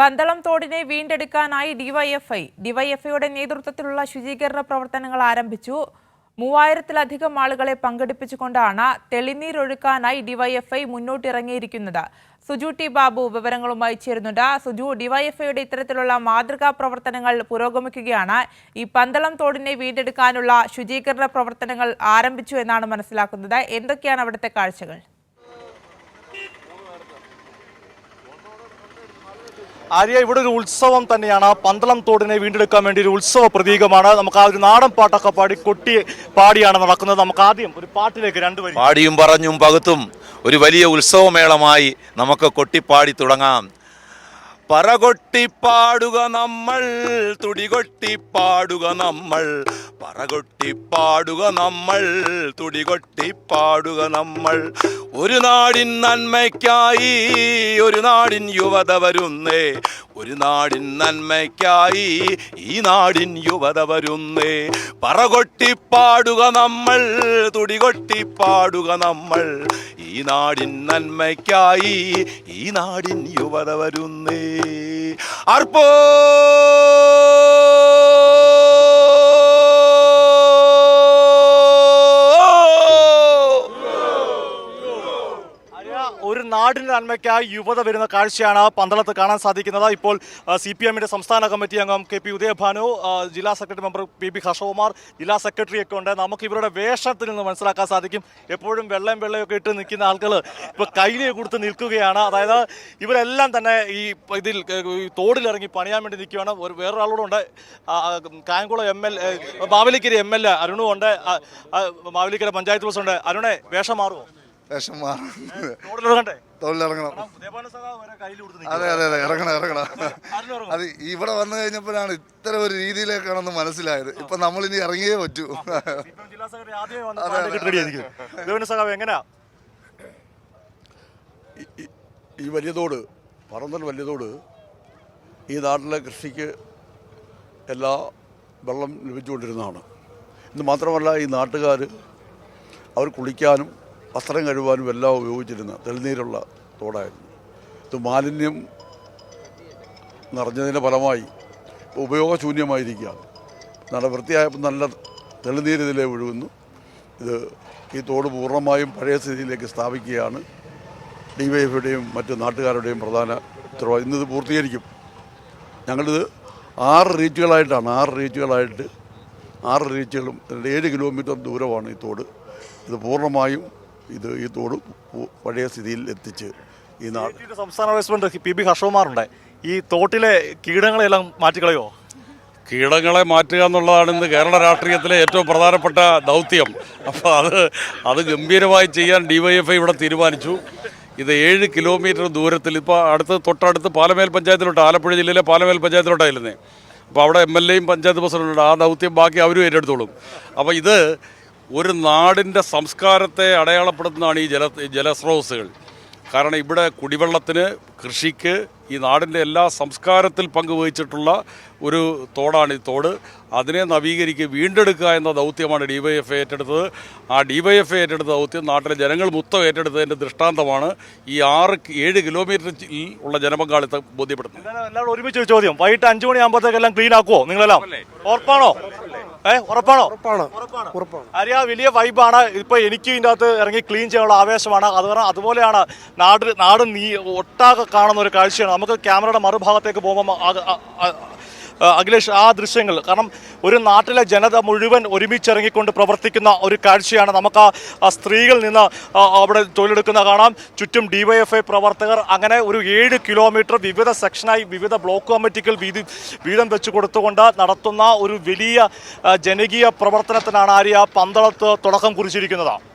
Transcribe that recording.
Pandalam തോടിനെ വീണ്ടെടുക്കാനായി DYFI ഡിവൈഎഫ്ഐയുടെ നേതൃത്വത്തിലുള്ള ശുചീകരണ പ്രവർത്തനങ്ങൾ ആരംഭിച്ചു. മൂവായിരത്തിലധികം ആളുകളെ പങ്കെടുപ്പിച്ചുകൊണ്ടാണ് തെളിനീരൊഴുക്കാനായി ഡിവൈഎഫ്ഐ മുന്നോട്ടിറങ്ങിയിരിക്കുന്നത്. സുജു ടി ബാബു വിവരങ്ങളുമായി ചേരുന്നുണ്ട്. സുജു ഡിവൈഎഫ്ഐയുടെ ഇത്തരത്തിലുള്ള മാതൃകാ പ്രവർത്തനങ്ങൾ പുരോഗമിക്കുകയാണ്. ഈ പന്തളം തോടിനെ വീണ്ടെടുക്കാനുള്ള ശുചീകരണ പ്രവർത്തനങ്ങൾ ആരംഭിച്ചു എന്നാണ് മനസ്സിലാക്കുന്നത്. എന്തൊക്കെയാണ് അവിടുത്തെ കാഴ്ചകൾ? ആര്യ ഇവിടെ ഒരു ഉത്സവം തന്നെയാണ്. ആ പന്തളം തോടിനെ വീണ്ടെടുക്കാൻ വേണ്ടി ഒരു ഉത്സവ പ്രതീകമാണ്. നമുക്ക് ആ ഒരു നാടൻ പാട്ടൊക്കെ പാടി കൊട്ടി പാടിയാണ് നടക്കുന്നത്. നമുക്ക് ആദ്യം ഒരു പാട്ടിലേക്ക് രണ്ടുപേരും പാടിയും പറഞ്ഞും പകുത്തും ഒരു വലിയ ഉത്സവമേളമായി നമുക്ക് കൊട്ടിപ്പാടി തുടങ്ങാം. പറ പറകൊട്ടിപ്പാടുക നമ്മൾ തുടി തുടികൊട്ടിപ്പാടുക നമ്മൾ. പറ പറകൊട്ടിപ്പാടുക നമ്മൾ തുടി തുടികൊട്ടിപ്പാടുക നമ്മൾ. ഒരു നാടിൻ നന്മയ്ക്കായി ഒരു നാടിൻ യുവത വരുന്നേ. ഒരു നാടിൻ നന്മയ്ക്കായി ഈ നാടിൻ യുവത വരുന്നേ. പറകൊട്ടിപ്പാടുക നമ്മൾ തുടികൊട്ടിപ്പാടുക നമ്മൾ. ഈ നാടിൻ നന്മയ്ക്കായി ഈ നാടിൻ യുവത വരുന്നേ. അർപ്പോ നാടിന്റെ നന്മയ്ക്കായി യുവത വരുന്ന കാഴ്ചയാണ് പന്തളത്ത് കാണാൻ സാധിക്കുന്നത്. ഇപ്പോൾ സി പി എമ്മിന്റെ സംസ്ഥാന കമ്മിറ്റി അംഗം കെ പി ഉദയഭാനു ജില്ലാ secretary member P P Harshakumar ജില്ലാ സെക്രട്ടറി ഒക്കെ ഉണ്ട്. നമുക്ക് ഇവരുടെ വേഷത്തിൽ നിന്ന് മനസ്സിലാക്കാൻ സാധിക്കും. എപ്പോഴും വെള്ളം വെള്ളയൊക്കെ ഇട്ട് നിൽക്കുന്ന ആളുകൾ ഇപ്പൊ കയ്യിൽ കൊടുത്ത് നിൽക്കുകയാണ്. അതായത് ഇവരെല്ലാം തന്നെ ഈ ഇതിൽ തോടിലിറങ്ങി പണിയാൻ വേണ്ടി നിൽക്കുകയാണ്. ഒരു വേറൊരാളോടും ഉണ്ട്. ആ, ആ, Kayamkulam M L Mavelikkara M L A അരുണും ഉണ്ട്. പഞ്ചായത്ത് പ്രസിഡന്റ് അരുണെ വേഷം മാറുമോ വേഷം മാറും തോടിലിറങ്ങട്ടെ തൊഴിലിറങ്ങണം അതെ അതെ അതെ ഇറങ്ങണം ഇറങ്ങണം. അത് ഇവിടെ വന്നു കഴിഞ്ഞപ്പോഴാണ് ഇത്ര ഒരു രീതിയിലേക്കാണെന്ന് മനസ്സിലായത്. ഇപ്പൊ നമ്മൾ ഇനി ഇറങ്ങിയേ പറ്റൂ. എങ്ങനെയാ ഈ- വലിയതോട് പറന്നൽ വലിയതോട് ഈ നാട്ടിലെ കൃഷിക്ക് എല്ലാ വെള്ളം ലഭിച്ചുകൊണ്ടിരുന്നതാണ്. ഇന്ന് മാത്രമല്ല ഈ നാട്ടുകാർ അവർ കുളിക്കാനും വസ്ത്രം കഴുകാനും എല്ലാം ഉപയോഗിച്ചിരുന്ന തെളിനീരുള്ള തോടായിരുന്നു. ഇത് മാലിന്യം നിറഞ്ഞതിന്റെ ഫലമായി ഉപയോഗശൂന്യമായിരിക്കുകയാണ്. നല്ല വൃത്തിയായപ്പോൾ നല്ല തെളിനീര് ഇതിലേ ഒഴുകുന്നു. ഇത് ഈ തോട് പൂർണമായും പഴയ സ്ഥിതിയിലേക്ക് സ്ഥാപിക്കുകയാണ്. ഡി വൈ മറ്റ് നാട്ടുകാരുടെയും പ്രധാന ഉത്തരവാദിത്വം ഇന്നിത് പൂർത്തീകരിക്കും. ഞങ്ങളിത് ആറ് റീച്ചുകളായിട്ടാണ് ആറ് റീച്ചുകളായിട്ട് ആറ് റീച്ചുകളും ഏഴ് കിലോമീറ്റർ ദൂരമാണ് ഈ തോട്. ഇത് പൂർണമായും ഇത് ഈ തോട് പഴയ സ്ഥിതിയിൽ എത്തിച്ച് ഈ നാട് സംസ്ഥാന വൈസ് പ്രസിഡന്റ് പി ബി ഹർഷകുമാറുണ്ട് ഈ തോട്ടിലെ കീടങ്ങളെല്ലാം മാറ്റിക്കളയോ? കീടങ്ങളെ മാറ്റുക എന്നുള്ളതാണ് ഇന്ന് കേരള രാഷ്ട്രീയത്തിലെ ഏറ്റവും പ്രധാനപ്പെട്ട ദൗത്യം. അപ്പോൾ അത് അത് ഗംഭീരമായി ചെയ്യാൻ ഡിവൈഎഫ്ഐ ഇവിടെ തീരുമാനിച്ചു. ഇത് ഏഴ് കിലോമീറ്റർ ദൂരത്തിൽ ഇപ്പോൾ അടുത്ത് തൊട്ടടുത്ത് പാലമേൽ പഞ്ചായത്തിലോട്ട് ആലപ്പുഴ ജില്ലയിലെ പാലമേൽ പഞ്ചായത്തിലോട്ടായിരുന്നേ. അപ്പോൾ അവിടെ എം എൽ എയും പഞ്ചായത്ത് പ്രസിഡന്റുണ്ട് ആ ദൗത്യം ബാക്കി അവരും ഏറ്റെടുത്തോളും. അപ്പോൾ ഇത് ഒരു നാടിന്റെ സംസ്കാരത്തെ അടയാളപ്പെടുത്തുന്നതാണ് ഈ ജല ജലസ്രോതസ്സുകൾ. കാരണം ഇവിടെ കുടിവെള്ളത്തിന് കൃഷിക്ക് ഈ നാടിന്റെ എല്ലാ സംസ്കാരത്തിൽ പങ്കുവഹിച്ചിട്ടുള്ള ഒരു തോടാണ് ഈ തോട്. അതിനെ നവീകരിക്കുക വീണ്ടെടുക്കുക എന്ന ദൗത്യമാണ് ഡി വൈ എഫ് ഏറ്റെടുത്തത്. ആ ഡി വൈ എഫ് ഏറ്റെടുത്ത ദൗത്യം നാട്ടിലെ ജനങ്ങൾ മൊത്തം ഏറ്റെടുത്തതിന്റെ ദൃഷ്ടാന്തമാണ് ഈ ആറ് ഏഴ് കിലോമീറ്ററിൽ ഉള്ള ജനപങ്കാളിത്തം ബോധ്യപ്പെടുത്തുന്നത്. എല്ലാവരും ഒരുമിച്ച് ഒരു ചോദ്യം. വൈകിട്ട് അഞ്ചു മണിയാകുമ്പോഴത്തേക്കെല്ലാം ക്ലീൻ ആക്കുമോ നിങ്ങളെല്ലാം? ഉറപ്പാണോ? ഏ ഉറപ്പാണോ? ഉറപ്പാണ്. അറിയാ വലിയ വൈബാണ് ഇപ്പൊ എനിക്ക് ഇതിന്റെ അകത്ത് ഇറങ്ങി ക്ലീൻ ചെയ്യാനുള്ള ആവേശമാണ്. അതുപോലെ അതുപോലെയാണ് നാട് നാട് നീ ഒട്ടാകെ കാണുന്ന ഒരു കാഴ്ചയാണ്. നമുക്ക് ക്യാമറയുടെ മറുഭാഗത്തേക്ക് പോകുമ്പോൾ അഖിലേഷ് ആ ദൃശ്യങ്ങൾ. കാരണം ഒരു നാട്ടിലെ ജനത മുഴുവൻ ഒരുമിച്ചിറങ്ങിക്കൊണ്ട് പ്രവർത്തിക്കുന്ന ഒരു കാഴ്ചയാണ് നമുക്ക് ആ- സ്ത്രീകളിൽ നിന്ന് അവിടെ തൊഴിലെടുക്കുന്ന കാണാം. ചുറ്റും ഡിവൈഎഫ്ഐ പ്രവർത്തകർ അങ്ങനെ ഒരു ഏഴ് കിലോമീറ്റർ വിവിധ സെക്ഷനായി വിവിധ ബ്ലോക്ക് കമ്മിറ്റികൾ വീതി വീതം വെച്ച് കൊടുത്തുകൊണ്ട് നടത്തുന്ന ഒരു വലിയ ജനകീയ പ്രവർത്തനത്തിനാണ് ആര്യ പന്തളത്ത് തുടക്കം കുറിച്ചിരിക്കുന്നത്.